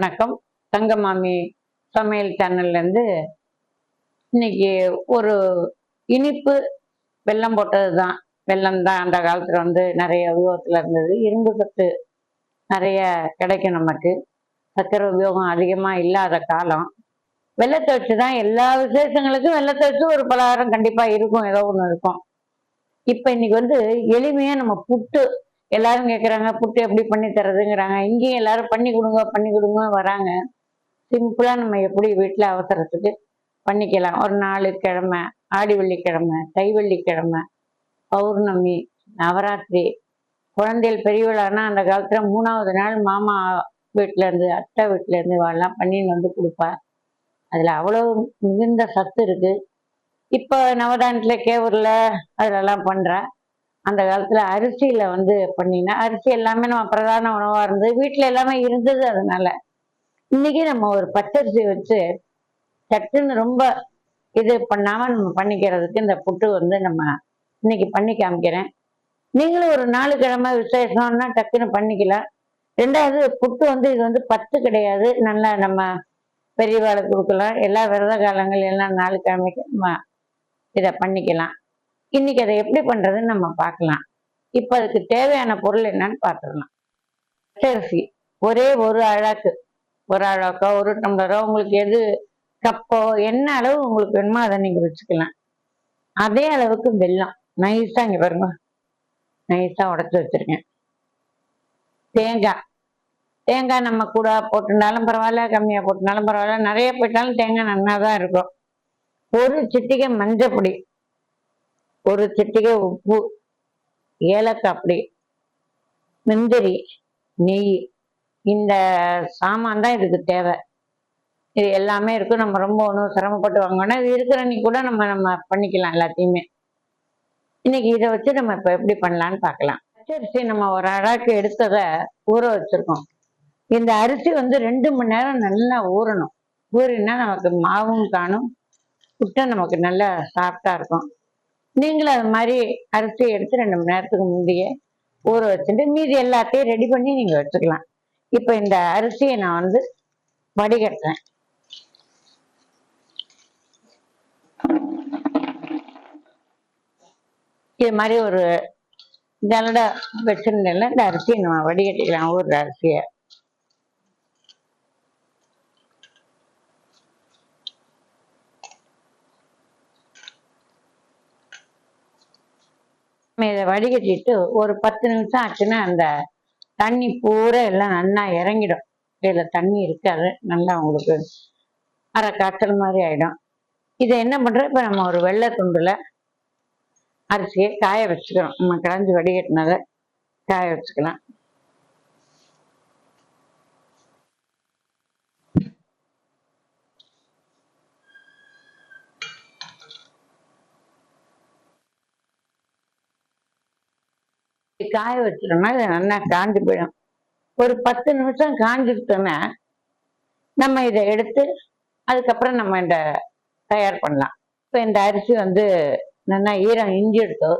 வணக்கம். தங்கமாமி சமையல் சேனல்ல இருந்து இன்னைக்கு ஒரு இனிப்பு வெல்லம் போட்டது தான் வெள்ளம் தான் அந்த காலத்துல வந்து நிறைய உபயோகத்தில் இருந்தது. இரும்பு சத்து நிறைய கிடைக்கும் நமக்கு. சக்கரை உபயோகம் அதிகமாக இல்லாத காலம். வெள்ளத்தை வச்சு தான் எல்லா விசேஷங்களுக்கும் வெள்ளத்தை வச்சு ஒரு பலகாரம் கண்டிப்பாக இருக்கும். ஏதோ ஒன்று இருக்கும். இப்போ இன்னைக்கு வந்து எளிமையாக நம்ம புட்டு எல்லாரும் கேட்குறாங்க புட்டு எப்படி பண்ணி தரதுங்கிறாங்க இங்கேயும் எல்லாரும் பண்ணி கொடுங்க பண்ணி கொடுங்க வராங்க. சிம்பிளாக நம்ம எப்படி வீட்டில் அவசரத்துக்கு பண்ணிக்கலாம். ஒரு நாலு கிழமை ஆடி வெள்ளிக்கிழமை தை வெள்ளிக்கிழமை பௌர்ணமி நவராத்திரி. குழந்தைகள் பெரியவளானா அந்த காலத்தில் மூணாவது நாள் மாமா வீட்டிலேருந்து அத்தை வீட்டுல வாழலாம் பண்ணின்னு வந்து கொடுப்பா. அதில் அவ்வளோ மிகுந்த சத்து இருக்குது இப்போ நவதானத்தில் கேவூரில் அதிலெல்லாம் பண்ணுறேன் அந்த காலத்துல அரிசியில வந்து பண்ணினா அரிசி எல்லாமே நம்ம பிரதான உணவா இருந்தது. வீட்டுல எல்லாமே இருந்தது அதனால. இன்னைக்கு நம்ம ஒரு பச்சரிசி வச்சு சட்டுன்னு ரொம்ப இது பண்ணாம நம்ம பண்ணிக்கிறதுக்கு இந்த புட்டு வந்து நம்ம இன்னைக்கு பண்ணி காமிக்கிறேன். நீங்களும் ஒரு நாலு கிழமை விசேஷம்னா டக்குன்னு பண்ணிக்கலாம். ரெண்டாவது புட்டு வந்து இது வந்து பத்து கிடையாது. நல்லா நம்ம பெரியவாளுக்கு கொடுக்கலாம். எல்லா விரத காலங்கள் எல்லாம் நாலு கிழமைக்கு நம்ம இதை பண்ணிக்கலாம். இன்னைக்கு அதை எப்படி பண்றதுன்னு நம்ம பார்க்கலாம். இப்போ அதுக்கு தேவையான பொருள் என்னன்னு பார்த்துடலாம். பச்சரிசி ஒரே ஒரு அழாக்கு ஒரு அழாக்கோ ஒரு டம்ளரோ உங்களுக்கு எது கப்போ என்ன அளவு உங்களுக்கு வேணுமோ அதை நீங்க வச்சுக்கலாம். அதே அளவுக்கு வெல்லம். நைஸா இங்க பாருங்க. நைஸா உடச்சி வச்சிருக்கேன். தேங்காய். தேங்காய் நம்ம கூட போட்டுனாலும் பரவாயில்ல கம்மியா போட்டுனாலும் பரவாயில்ல. நிறைய போயிட்டாலும் தேங்காய் நல்லா தான் இருக்கும். ஒரு சிட்டிகை மஞ்சப்பொடி. ஒரு சிட்டிகை உப்பு ஏலக்காய் அப்படி முந்திரி நெய் இந்த சாமான் தான் இதுக்கு தேவை. இது எல்லாமே இருக்கும் நம்ம ரொம்ப ஒன்றும் சிரமப்பட்டு வாங்கணும் இது இருக்கிற அன்னைக்கு கூட நம்ம நம்ம பண்ணிக்கலாம் எல்லாத்தையுமே. இன்னைக்கு இதை வச்சு நம்ம இப்போ எப்படி பண்ணலான்னு பார்க்கலாம். பச்சரிசி நம்ம ஒரு அழகு எடுத்ததை ஊற வச்சுருக்கோம். இந்த அரிசி வந்து ரெண்டு மணி நேரம் நல்லா ஊறணும். ஊறினா நமக்கு மாவும் காணும். புட்டை நமக்கு நல்லா சாஃப்டாக இருக்கும். நீங்களும் அது மாதிரி அரிசி எடுத்து ரெண்டு மணி நேரத்துக்கு முந்தைய ஊற வச்சுட்டு மீதி எல்லாத்தையும் ரெடி பண்ணி நீங்க வச்சுக்கலாம். இப்போ இந்த அரிசியை நான் வந்து வடிகட்டுறேன். இது மாதிரி ஒரு ஜல்லடை வச்சிருந்தேன்ல இந்த அரிசியை நம்ம வடிகட்டிக்கலாம் ஒரு அரிசியை. இதை வடிகட்டிட்டு ஒரு பத்து நிமிஷம் ஆச்சுன்னா அந்த தண்ணி பூரா எல்லாம் நல்லா இறங்கிடும். இதுல தண்ணி இருக்காது. நல்லா உங்களுக்கு அரை காய்ச்சல் மாதிரி ஆயிடும். இதை என்ன பண்ணுறோம் இப்போ நம்ம ஒரு வெள்ளை துண்டுல அரிசியை காய வச்சுக்கிறோம் நம்ம களைஞ்சு வடிகட்டினதை காய வச்சுக்கலாம். காய வச்சிட்டோம்னா அது நல்லா காஞ்சு போயிடும். ஒரு பத்து நிமிஷம் காஞ்சிட்டோன்னா நம்ம இதை எடுத்து அதுக்கப்புறம் நம்ம இந்த தயார் பண்ணலாம். இப்போ இந்த அரிசி வந்து நல்லா ஈரம் இஞ்சி எடுத்தோ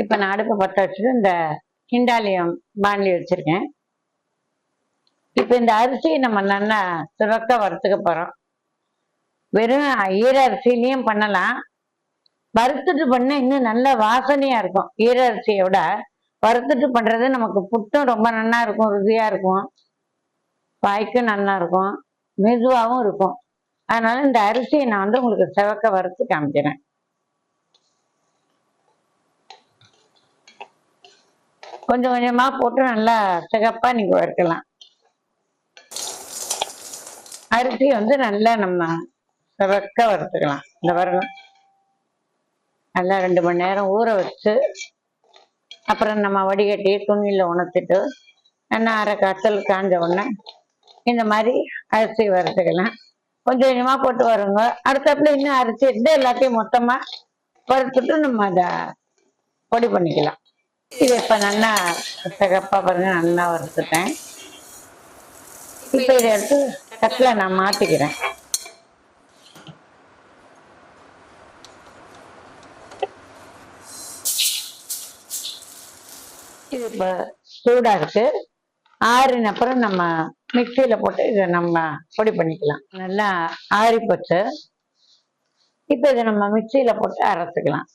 இப்போ நான் அடுப்பை பற்ற வச்சுட்டு இந்த கிண்டாலியம் பாண்டி வச்சுருக்கேன். இப்போ இந்த அரிசியை நம்ம நல்லா சுரக்க வறுத்துக்க போகிறோம் வெறும் ஈர அரிசிலையும் பண்ணலாம். வறுத்துட்டு பண்ண இன்னும் நல்ல வாசனையாக இருக்கும். ஈர அரிசியை விட வறுத்துட்டு பண்ணுறது நமக்கு புட்டும் ரொம்ப நல்லா இருக்கும் ருசியாக இருக்கும். வாய்க்கும் நல்லா இருக்கும். மெதுவாகவும் இருக்கும். அதனால இந்த அரிசியை நான் வந்து உங்களுக்கு செவக்க வறுத்து காமிக்கிறேன். கொஞ்சம் கொஞ்சமா போட்டு நல்லா சிகப்பா நீங்க வறுக்கலாம். அரிசி வந்து நல்லா நம்ம சிவக்க வறுத்துக்கலாம். இந்த வரணும். நல்லா ரெண்டு மணி நேரம் ஊற வச்சு அப்புறம் நம்ம வடிகட்டி துணியில உணர்த்திட்டு நல்லா அரை காய்ச்சல் காஞ்ச உடனே இந்த மாதிரி அரிசி வறுத்துக்கலாம். கொஞ்சம் கொஞ்சமா போட்டு வருங்க. அடுத்தப்புல இன்னும் அரிசி எடுத்து எல்லாத்தையும் மொத்தமா வறுத்துட்டு நம்ம அதை பொடி பண்ணிக்கலாம். இது இப்ப நல்லா சிகப்பா பாருங்க நல்லா வறுத்துட்டேன். இப்ப இதை எடுத்து தட்டில் நான் மாத்திக்கிறேன். இது இப்ப சூடாக இருக்கு. ஆறின அப்புறம் நம்ம மிக்சியில் போட்டு இதை நம்ம பொடி பண்ணிக்கலாம். நல்லா ஆறி போச்சு இப்ப இதை நம்ம மிக்சியில் போட்டு அரைச்சிக்கலாம்.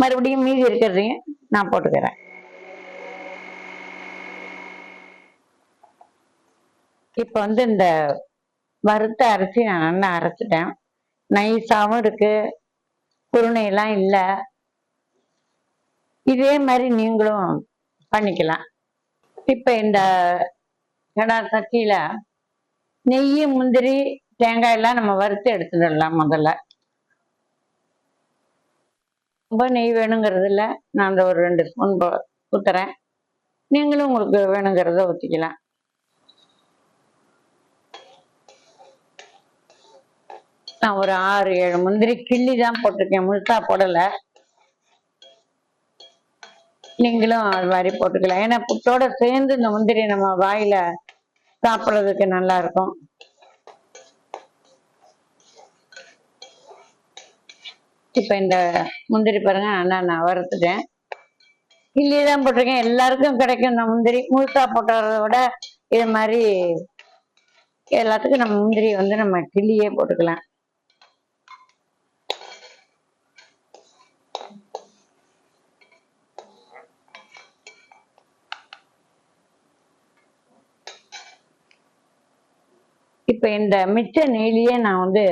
மறுபடியும் மீதி இருக்கிறதையும் நான் போட்டுக்கிறேன். இப்போ வந்து இந்த வறுத்த அரிசி நான் நல்லா அரைச்சிட்டேன். நைஸாகவும் இருக்கு. குருணையெல்லாம் இல்லை. இதே மாதிரி நீங்களும் பண்ணிக்கலாம். இப்போ இந்த கடா சட்டியில் நெய் முந்திரி தேங்காய் எல்லாம் நம்ம வறுத்து எடுத்துடலாம் முதல்ல. ரொம்ப நெய் வேணுங்கிறது இல்லை. நான் அந்த ஒரு ரெண்டு ஸ்பூன் ஊத்துறேன். நீங்களும் உங்களுக்கு வேணுங்கிறத ஊற்றிக்கலாம் நான் ஒரு ஆறு ஏழு முந்திரி கிள்ளி தான் போட்டிருக்கேன். முழுசா போடலை. நீங்களும் அது மாதிரி போட்டுக்கலாம். ஏன்னா புட்டோட சேர்ந்து இந்த முந்திரி நம்ம வாயில சாப்பிட்றதுக்கு நல்லா இருக்கும். இப்போ இந்த முந்திரி பாருங்க நல்லா நான் வறுத்துட்டேன். கிள்ளி தான் போட்டிருக்கேன். எல்லாருக்கும் கிடைக்கும் இந்த முந்திரி. முழுசா போட்டுறத விட இது மாதிரி எல்லாத்துக்கும் நம்ம முந்திரி வந்து நம்ம கிள்ளியே போட்டுக்கலாம். இப்ப இந்த மிச்ச நெய்லியே நான் வந்து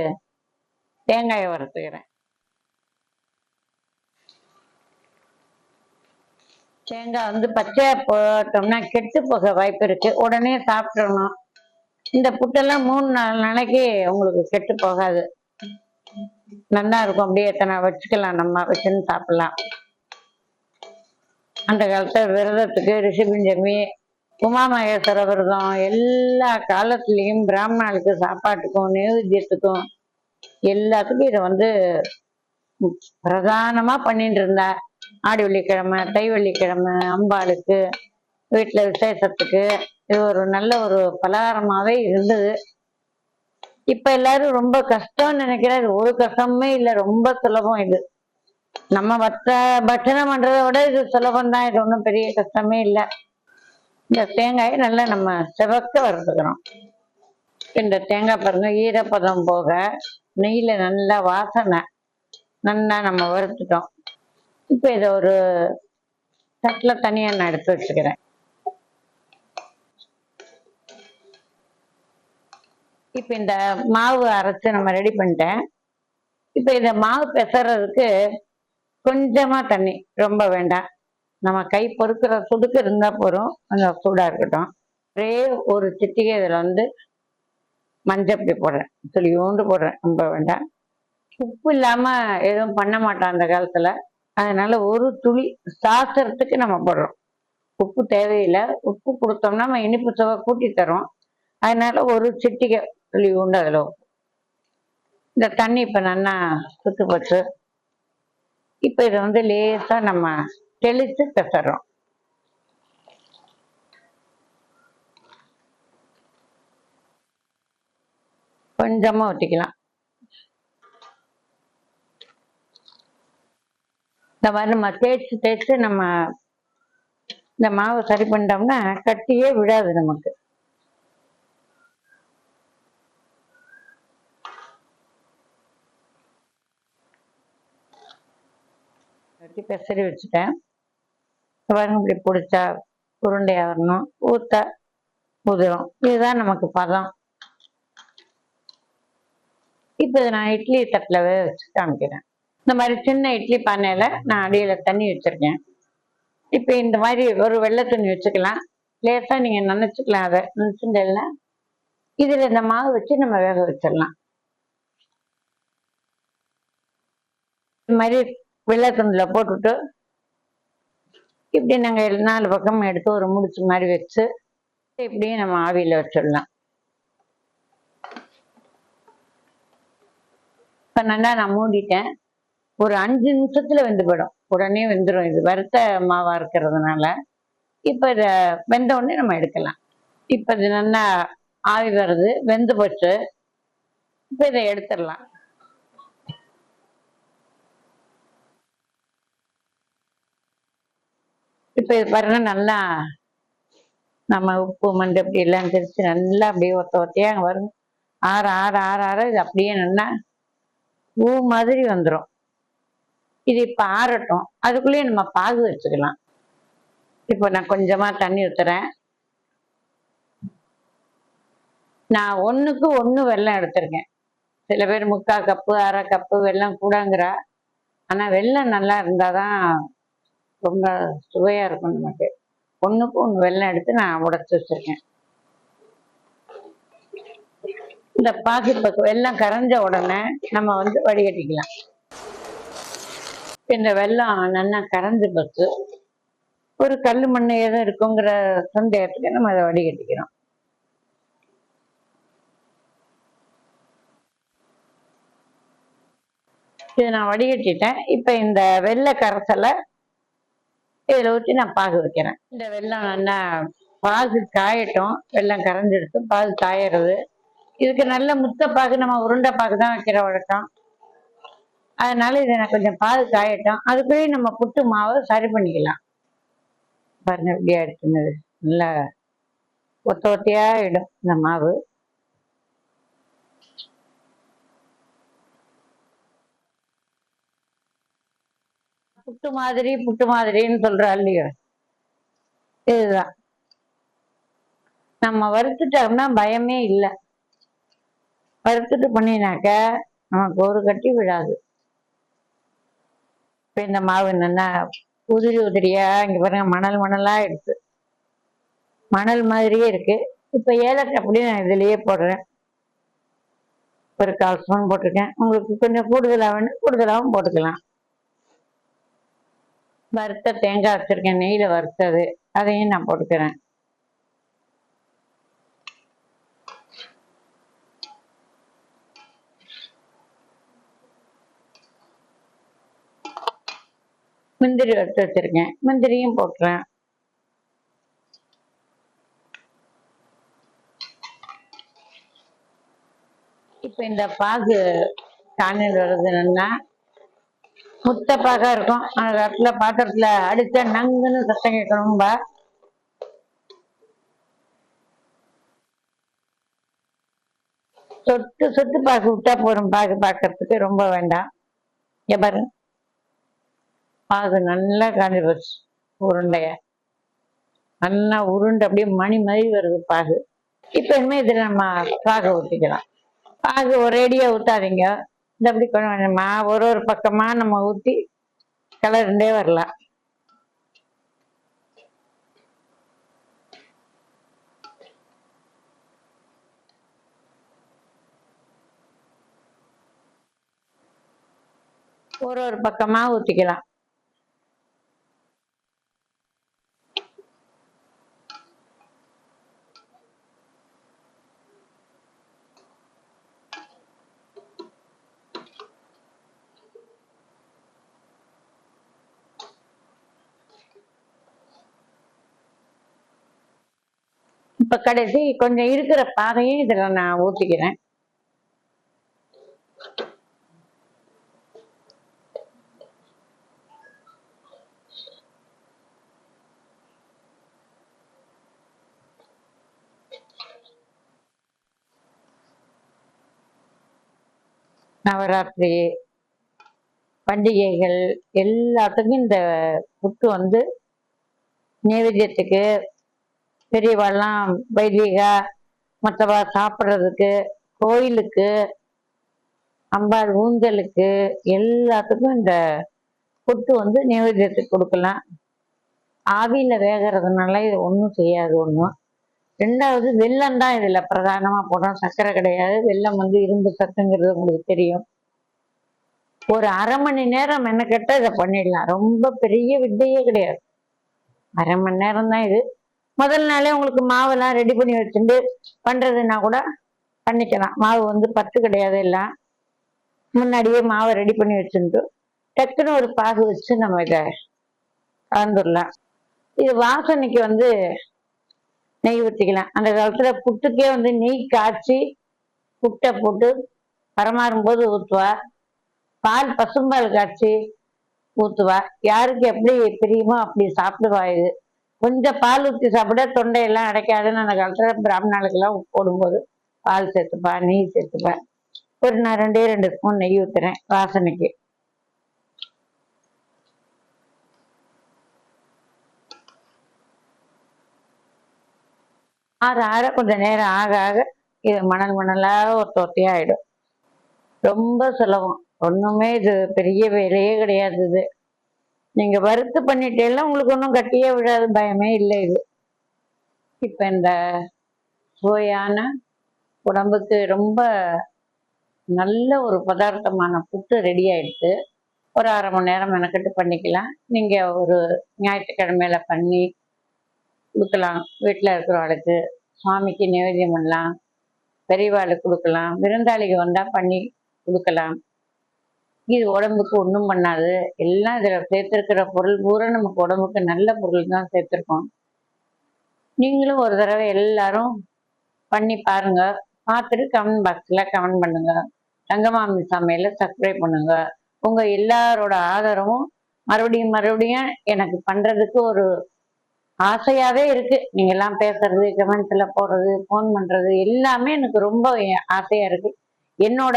தேங்காயை வறுத்துக்கிறேன். தேங்காய் வந்து பச்சையா போட்டோம்னா கெட்டு போக வாய்ப்பு இருக்கு. உடனே சாப்பிட்றணும் இந்த புட்டெல்லாம் மூணு நாலு நாளைக்கு உங்களுக்கு கெட்டு போகாது. நல்லா இருக்கும். அப்படியே எத்தனை வச்சுக்கலாம். நம்ம வச்சுன்னு சாப்பிடலாம். அந்த காலத்துல விரதத்துக்கு ரிஷிபஞ்சமி உமாமகேஸ்வர உமா மகேஸ்வர விரதம் எல்லா காலத்துலேயும் பிராமணாளுக்கு சாப்பாட்டுக்கும் நைவேத்தியத்துக்கும் எல்லாத்துக்கும் இதை வந்து பிரதானமா பண்ணிட்டு இருந்தா. ஆடி வெள்ளிக்கிழமை தை வெள்ளிக்கிழமை அம்பாளுக்கு வீட்டுல விசேஷத்துக்கு. இது ஒரு நல்ல ஒரு பலகாரமாவே இருந்தது. இப்ப எல்லாரும் ரொம்ப கஷ்டம்னு நினைக்கிறேன். இது ஒரு கஷ்டமே இல்லை ரொம்ப சுலபம் இது. நம்ம மற்ற பட்சணம் பண்றதை விட இது சுலபம் தான். இது ஒன்றும் பெரிய கஷ்டமே இல்லை. இந்த தேங்காயை நல்லா நம்ம செவக்க வறுத்துக்கிறோம் இந்த தேங்காய் பாருங்க ஈரப்பதம் போக நெய்யில் நல்லா வாசனை. நல்லா நம்ம வறுத்துட்டோம். இப்போ இதை ஒரு தட்டில் தனியாக நான் எடுத்து வச்சுக்கிறேன். இப்போ இந்த மாவு அரைச்சு நம்ம ரெடி பண்ணிட்டேன். இப்போ இந்த மாவு பெசறதுக்கு கொஞ்சமா தண்ணி ரொம்ப வேண்டாம். நம்ம கை பொறுக்கிற சுடுக்கு இருந்தா போதும் கொஞ்சம் சூடா இருக்கட்டும். ஒரே ஒரு சிட்டிகை இதில் வந்து மஞ்சப்பொடி போடுறேன். துளியோண்டு போடுறேன் ரொம்ப வேண்டாம். உப்பு இல்லாம எதுவும் பண்ண மாட்டான் அந்த காலத்துல. அதனால ஒரு துளி சாஸ்திரத்துக்கு நம்ம போடுறோம். உப்பு தேவையில்லை. உப்பு கொடுத்தோம்னா நம்ம இனிப்பு சுவை கூட்டி தரோம். அதனால ஒரு சிட்டிகை துளி உண்டு அதில். இந்த தண்ணி இப்போ நல்லா சுத்து போச்சு. இப்போ இதை வந்து லேசாக நம்ம தெளித்து பெசறோம். கொஞ்சமாக ஊற்றிக்கலாம் இந்த மாதிரி நம்ம தேய்ச்சி தேய்ச்சி நம்ம இந்த மாவை சரி பண்ணிட்டோம்னா கட்டியே விடாது நமக்கு. கட்டி பெசரி வச்சுட்டேன். பாருங்க இப்படி பிடிச்சா உருண்டையா வரணும் ஊத்த உதிரும். இதுதான் நமக்கு பதம். இப்போ இதை நான் இட்லி தட்டில் வச்சு காமிக்கிறேன். இந்த மாதிரி சின்ன இட்லி பானையில நான் அடியில தண்ணி வச்சிருக்கேன். இப்போ இந்த மாதிரி ஒரு வெள்ளை துணி வச்சுக்கலாம். லேசா நீங்க நினைச்சுக்கலாம் அதை. நினைச்சுட்டேல்ல இதுல இந்த மாவு வச்சு நம்ம வேக வச்சிடலாம். இது மாதிரி வெள்ளை துண்டில் போட்டுட்டு இப்படி நாங்கள் நாலு பக்கம் எடுத்து ஒரு முடிச்சு மாதிரி வச்சு இப்படியே நம்ம ஆவியில் வச்சிடலாம். இப்போ நல்லா நான் மூடிட்டேன். ஒரு அஞ்சு நிமிஷத்துல வெந்து போயிடும். உடனே வெந்துடும் இது வறுத்த மாவா இருக்கிறதுனால. இப்போ இதை வெந்த உடனே நம்ம எடுக்கலாம். இப்போ இது நல்லா ஆவி வருது. வெந்து போச்சு. இப்போ இதை எடுத்துடலாம். இப்போ இது பாருங்க நல்லா நம்ம உப்பு மண்டு அப்படி எல்லாம் தெரிச்சு நல்லா அப்படியே ஒத்த ஒத்தையாக அங்கே வரும் ஆற ஆற ஆற ஆற இது அப்படியே நல்லா பூ மாதிரி வந்துடும் இது இப்போ ஆறட்டும் அதுக்குள்ளேயே நம்ம பாகு வச்சுக்கலாம். இப்போ நான் கொஞ்சமா தண்ணி ஊத்துறேன். நான் ஒண்ணுக்கு ஒண்ணு வெள்ளம் எடுத்திருக்கேன். சில பேர் முக்கால் கப்பு அரை கப்பு வெள்ளம் கூடங்கிறா. ஆனா வெள்ளம் நல்லா இருந்தாதான் ரொம்ப சுவையா இருக்கும் நமக்கு. ஒண்ணுக்கு ஒண்ணு வெள்ளம் எடுத்து நான் உடைச்சு வச்சிருக்கேன். இந்த பாகு பக்கு வெள்ளம் கரைஞ்ச உடனே நம்ம வந்து வடிகட்டிக்கலாம். இந்த வெள்ளம் நல்லா கரைஞ்சு போச்சு. ஒரு கல் மண்ணையே ஏதோ இருக்குங்கிற சந்தேகத்துக்கு நம்ம அதை வடிகட்டிக்கிறோம். இதை நான் வடிகட்டிட்டேன். இப்போ இந்த வெள்ளை கரைசலை இதில் ஊற்றி நான் பாகு வைக்கிறேன். இந்த வெள்ளம் நல்லா பாகு காயட்டும். வெள்ளம் கரைஞ்சிடுத்து பாகு காயறது. இதுக்கு நல்ல முத்த பாகு நம்ம உருண்டை பாகு தான் வைக்கிற வழக்கம். அதனால இதை நான் கொஞ்சம் பால் காயட்டும் அதுக்குள்ளேயும் நம்ம புட்டு மாவை சரி பண்ணிக்கலாம். பாருங்க இப்படியா எடுத்துனது. நல்லா ஒத்த ஒத்தையா இடும் இந்த மாவு. புட்டு மாதிரி புட்டு மாதிரின்னு சொல்றா இல்லையோ? இதுதான். நம்ம வறுத்துட்டோம்னா பயமே இல்லை. வறுத்துட்டு பண்ணினாக்க நமக்கு ஒரு கட்டி விழாது. இப்போ இந்த மாவு என்னென்னா உதிரி உதிரியா இங்கே பாருங்க மணல் மணலாக இருக்கு. மணல் மாதிரியே இருக்கு. இப்போ ஏலக்காய் அப்படியே நான் இதுலேயே போடுறேன். ஒரு கால் ஸ்பூன் போட்டிருக்கேன். உங்களுக்கு கொஞ்சம் கூடுதலாக வேணும் கூடுதலாகவும் போட்டுக்கலாம். வறுத்த தேங்காய் வச்சுருக்கேன் நெய்யில வறுத்தது. அதையும் நான் போட்டுக்கிறேன். முந்திரி வறுத்து வச்சிருக்கேன். முந்திரியும் போட்டுறேன். இப்போ இந்த பாகு காணில் வருதுன்னா முத்த பாகா இருக்கும். அந்த இடத்துல பாத்திரத்துல அடிச்சா நங்குன்னு சத்தம் கேட்கணும்பா சொட்டு சொட்டு பாகு விட்டா போறோம் பாகு பார்க்கறதுக்கு ரொம்ப வேண்டாம். இங்க அது நல்லா காஞ்சி போச்சு உருண்டைய. நல்லா உருண்டை அப்படியே மணி மாதிரி வருது பாகு. இப்ப இனிமே இதுல நம்ம பாகு ஊத்திக்கலாம். பாகு ஒரேடியா ஊத்தாதீங்க. இந்த அப்படி கொஞ்சம் கொஞ்சமா ஒரு ஒரு பக்கமா நம்ம ஊத்தி கலருண்டே வரலாம். ஒரு ஒரு பக்கமா ஊத்திக்கலாம். இப்ப கடைசி கொஞ்சம் இருக்கிற பாதையும் இதுல நான் ஊத்திக்கிறேன். நவராத்திரி பண்டிகைகள் எல்லாத்துக்கும் இந்த புட்டு வந்து நைவேத்தியத்துக்கு பெரியவாள்லாம் வைதிகா மற்றவா சாப்பிட்றதுக்கு கோயிலுக்கு அம்பாள் ஊஞ்சலுக்கு எல்லாத்துக்கும் இந்த புட்டு வந்து நைவேத்தியத்துக்கு கொடுக்கலாம். ஆவியில் வேகிறதுனால இது ஒன்றும் செய்யாது ஒன்றும் ரெண்டாவது வெல்லம் தான் இதில் பிரதானமாக போடுறோம் சர்க்கரை கிடையாது. வெல்லம் வந்து இரும்பு சத்துங்கிறது உங்களுக்கு தெரியும். ஒரு அரை மணி நேரம் மெனக்கெட்டால் இதை பண்ணிடலாம். ரொம்ப பெரிய வித்தையே கிடையாது. அரை மணி நேரம் தான் இது. முதல் நாளே உங்களுக்கு மாவெல்லாம் ரெடி பண்ணி வச்சுட்டு பண்றதுன்னா கூட பண்ணிக்கலாம். மாவு வந்து பத்து கிடையாது எல்லாம். முன்னாடியே மாவை ரெடி பண்ணி வச்சுட்டு டக்குன்னு ஒரு பாகு வச்சு நம்ம இதை கலந்துடலாம் இது வாசனைக்கு வந்து நெய் ஊற்றிக்கலாம் அந்த காலத்துல புட்டுக்கே வந்து நெய் காய்ச்சி புட்டை போட்டு பரமாறும் போது ஊற்றுவா பால் பசும்பால் காய்ச்சி ஊற்றுவா யாருக்கு எப்படி பிரியுமோ அப்படி சாப்பிடுவா இது. கொஞ்சம் பால் ஊற்றி சாப்பிட தொண்டையெல்லாம் அடைக்காதுன்னு அந்த காலத்தில் பிராமணாளுக்கெல்லாம் போடும்போது பால் சேர்த்துப்பா நெய் சேர்த்துப்பா. ஒரு நான் ரெண்டே ரெண்டு ஸ்பூன் நெய் ஊற்றுறேன் வாசனைக்கு. ஆற ஆற கொஞ்சம் நேரம் ஆக ஆக இது மணல் மணலாக ஒரு தொட்டியா ஆகிடும் ரொம்ப சுலபம். ஒன்றுமே இது பெரிய வேலையே கிடையாது இது. நீங்க வறுத்து பண்ணிட்டேன்னா உங்களுக்கு ஒன்றும் கட்டியே விழாத பயமே இல்லை இது. இப்ப இந்த சுவையான உடம்புக்கு ரொம்ப நல்ல ஒரு பதார்த்தமான புட்டு ரெடி ஆயிடுத்து ஒரு அரை மணி நேரம் மெனக்கட்டு பண்ணிக்கலாம். நீங்க ஒரு ஞாயிற்றுக்கிழமையில பண்ணி கொடுக்கலாம். வீட்டில் இருக்கிறவளுக்கு சுவாமிக்கு நிவேதியம் பண்ணலாம். பெரியவாளுக்கு கொடுக்கலாம். விருந்தாளிக்கு வந்தால் பண்ணி கொடுக்கலாம். இது உடம்புக்கு ஒன்றும் பண்ணாது. எல்லாம் இதில் சேர்த்துருக்கிற பொருள் பூரா நமக்கு உடம்புக்கு நல்ல பொருள் தான் சேர்த்துருக்கோம். நீங்களும் ஒரு தடவை எல்லாரும் பண்ணி பாருங்க. பார்த்துட்டு கமெண்ட் பாக்ஸில் கமெண்ட் பண்ணுங்க. தங்கமாமி சமையலை சப்ஸ்கிரைப் பண்ணுங்க. உங்க எல்லாரோட ஆதரவும் மறுபடியும் மறுபடியும் எனக்கு பண்றதுக்கு ஒரு ஆசையாவே இருக்கு. நீங்க எல்லாம் பேசுறது கமெண்ட்ஸ்ல போடுறது ஃபோன் பண்றது எல்லாமே எனக்கு ரொம்ப ஆசையா இருக்கு. என்னோட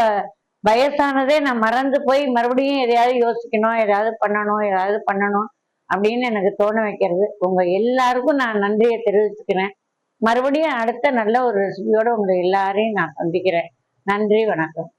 வயசானதே நான் மறந்து போய் மறுபடியும் எதையாவது யோசிக்கணும் எதாவது பண்ணணும் ஏதாவது பண்ணணும் அப்படின்னு எனக்கு தோண வைக்கிறது. உங்க எல்லாருக்கும் நான் நன்றியை தெரிவிச்சுக்கிறேன். மறுபடியும் அடுத்த நல்ல ஒரு ரெசிபியோட உங்க எல்லாரையும் நான் சந்திக்கிறேன். நன்றி வணக்கம்.